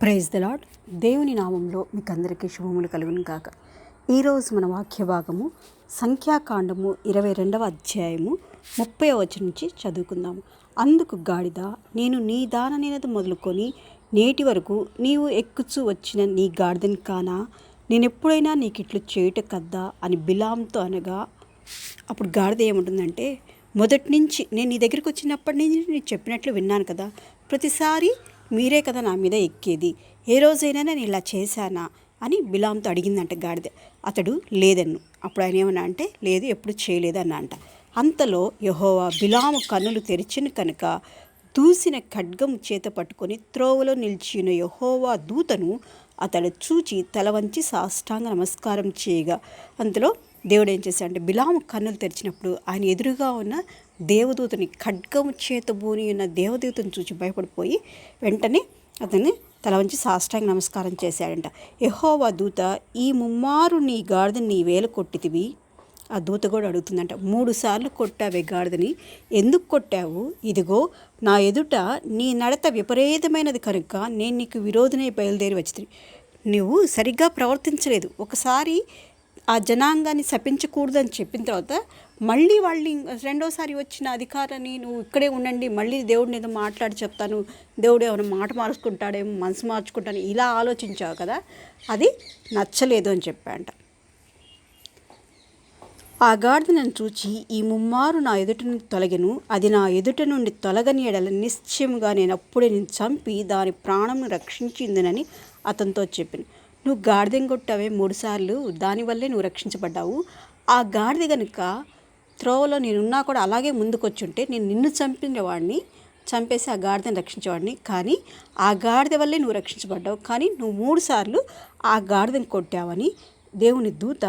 Praise the lord దేవుని నామంలో మీకు అందరికీ శుభములు కలుగును కాక ఈరోజు మన వాక్య భాగము సంఖ్యాకాండము ఇరవై రెండవ అధ్యాయము ముప్పై వచ్చి నుంచి చదువుకుందాము అందుకు గాడిద నేను నీ దాననేది మొదలుకొని నేటి వరకు నీవు ఎక్కుచు వచ్చిన నీ గాడిదని కానా? నేను ఎప్పుడైనా నీకు ఇట్లు చేయట కద్దా? అని బిలాంతో అనగా అప్పుడు గాడిద ఏముంటుందంటే మొదటి నుంచి నేను నీ దగ్గరికి వచ్చినప్పటి నుంచి నేను చెప్పినట్లు విన్నాను కదా. ప్రతిసారి మీరే కదా నా మీద ఎక్కేది? ఏ రోజైనా నేను ఇలా చేశానా? అని బిలాంతో అడిగిందంట గాడిద. అతడు లేదన్ను. అప్పుడు ఆయన ఏమన్నా అంటే లేదు ఎప్పుడు చేయలేదన్న అంట అంతలో యహోవా బిలాము కన్నులు తెరిచిన కనుక దూసిన ఖడ్గం చేత పట్టుకొని త్రోవలో నిలిచిన యహోవా దూతను అతడు చూచి తల వంచి సాష్టాంగ నమస్కారం చేయగా అంతలో దేవుడు ఏం చేశాడంటే బిలాము కన్నులు తెరిచినప్పుడు ఆయన ఎదురుగా ఉన్న దేవదూతని ఖడ్గం చేత బూని ఉన్న దేవదూతను చూసి భయపడిపోయి వెంటనే అతన్ని తల వంచి సాష్టాంగ నమస్కారం చేశాడంట. యహోవా దూత ఈ ముమ్మారు నీ గాడిదని నీ వేలు కొట్టితివి ఆ దూత కూడా అడుగుతుందంట మూడు సార్లు కొట్టావే గాడిదని. ఎందుకు కొట్టావు? ఇదిగో నా ఎదుట నీ నడత విపరీతమైనది కనుక నేను నీకు విరోధనే బయలుదేరి వచ్చింది నువ్వు సరిగ్గా ప్రవర్తించలేదు. ఒకసారి ఆ జనాంగాన్ని శపించకూడదని చెప్పిన తర్వాత మళ్ళీ వాళ్ళు రెండోసారి వచ్చిన అధికారాన్ని నువ్వు ఇక్కడే ఉండండి మళ్ళీ దేవుడిని ఏదో మాట్లాడి చెప్తాను దేవుడు ఏమైనా మాట మార్చుకుంటాడేమో మనసు మార్చుకుంటాను ఇలా ఆలోచించావు కదా అది నచ్చలేదు అని చెప్పాంట ఆ గాడిద నన్ను చూచి ఈ ముమ్మారు నా ఎదుట నుండి తొలగెను. అది నా ఎదుట నుండి తొలగని ఎడల నిశ్చయముగా నేను అప్పుడే నేను చంపి దాని ప్రాణంను రక్షించిందనని అతనితో చెప్పాను. నువ్వు గాడిదం కొట్టావే మూడుసార్లు దానివల్లే నువ్వు రక్షించబడ్డావు. ఆ గాడిద కనుక త్రోవలో నేనున్నా కూడా అలాగే ముందుకొచ్చుంటే నేను నిన్ను చంపిన వాడిని చంపేసి ఆ గాడిదని రక్షించేవాడిని. కానీ ఆ గాడిద వల్లే నువ్వు రక్షించబడ్డావు. కానీ నువ్వు మూడు సార్లు ఆ గాడిదని కొట్టావని దేవుని దూత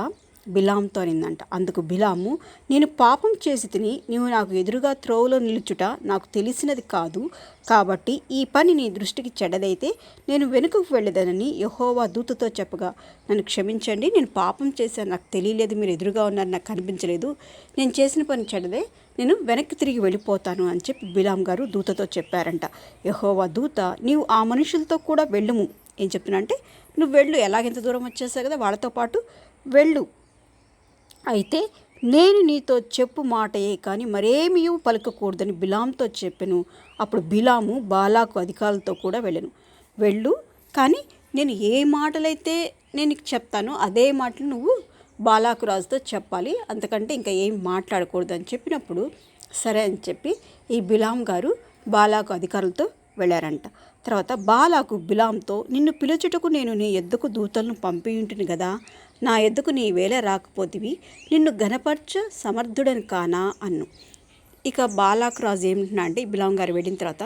బిలాంతో నిందంట అందుకు బిలాము నేను పాపం చేసి తిని నీవు నాకు ఎదురుగా త్రోవలో నిలుచుట నాకు తెలిసినది కాదు. కాబట్టి ఈ పని నీ దృష్టికి చెడ్డదైతే నేను వెనుకకు వెళ్ళదనని యహోవా దూతతో చెప్పగా నన్ను క్షమించండి నేను పాపం చేశాను. నాకు తెలియలేదు మీరు ఎదురుగా ఉన్నారు నాకు కనిపించలేదు. నేను చేసిన పని చెడ్డదే నేను వెనక్కి తిరిగి వెళ్ళిపోతాను అని చెప్పి బిలాం గారు దూతతో చెప్పారంట. యహోవా దూత నీవు ఆ మనుషులతో కూడా వెళ్ళుము. ఏం చెప్తున్నా అంటే నువ్వు వెళ్ళు. ఎలాగెంత దూరం వచ్చేసావు కదా వాళ్ళతో పాటు వెళ్ళు. అయితే నేను నీతో చెప్పు మాటయే కానీ మరేమీ పలకకూడదని బిలాంతో చెప్పాను. అప్పుడు బిలాము బాలాకు అధికారులతో కూడా వెళ్ళాను. వెళ్ళు కానీ నేను ఏ మాటలైతే నేను నీకు చెప్తానో అదే మాటలు నువ్వు బాలాకు రాజుతో చెప్పాలి. అంతకంటే ఇంకా ఏం మాట్లాడకూడదు అని చెప్పినప్పుడు సరే అని చెప్పి ఈ బిలాం గారు బాలాకు అధికారులతో వెళ్ళారంట. తర్వాత బాలాకు బిలాంతో నిన్ను పిలుచుటకు నేను నీ ఎద్దుకు దూతలను పంపి కదా నా ఎద్దుకు నీ వేళ రాకపోతివి. నిన్ను గనపరచ సమర్థుడని కానా అన్ను. ఇక బాలాకు రాజు ఏమంటున్నా అంటే బిలాం గారు వెళ్ళిన తర్వాత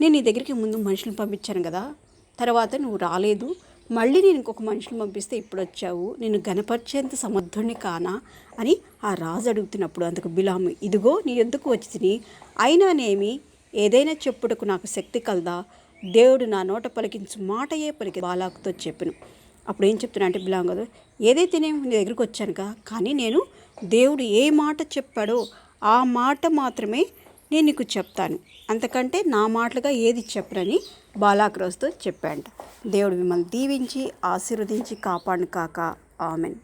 నేను నీ దగ్గరికి ముందు మనుషులను పంపించాను కదా తర్వాత నువ్వు రాలేదు. మళ్ళీ నేను ఇంకొక మనుషులు పంపిస్తే ఇప్పుడు వచ్చావు నేను గనపరిచేంత సమర్థుడిని కానా అని ఆ రాజు అడుగుతున్నప్పుడు అందుకు బిలాము ఇదిగో నీ ఎందుకు వచ్చి తిని. అయినానేమి ఏదైనా చెప్పుటకు నాకు శక్తి కలదా. దేవుడు నా నోట పలికించు మాటయే పలికి బాలాకుతో చెప్పను. అప్పుడు ఏం చెప్తున్నా అంటే బిలాం కదా ఏదైతేనేమి నీ దగ్గరికి వచ్చాను కానీ నేను దేవుడు ఏ మాట చెప్పాడో ఆ మాట మాత్రమే నేను నీకు చెప్తాను. అంతకంటే నా మాటలుగా ఏది చెప్పరని బాలాక్రోజ్తో చెప్పాంట దేవుడు మిమ్మల్ని దీవించి ఆశీర్వదించి కాపాడు కాక. ఆమెన్.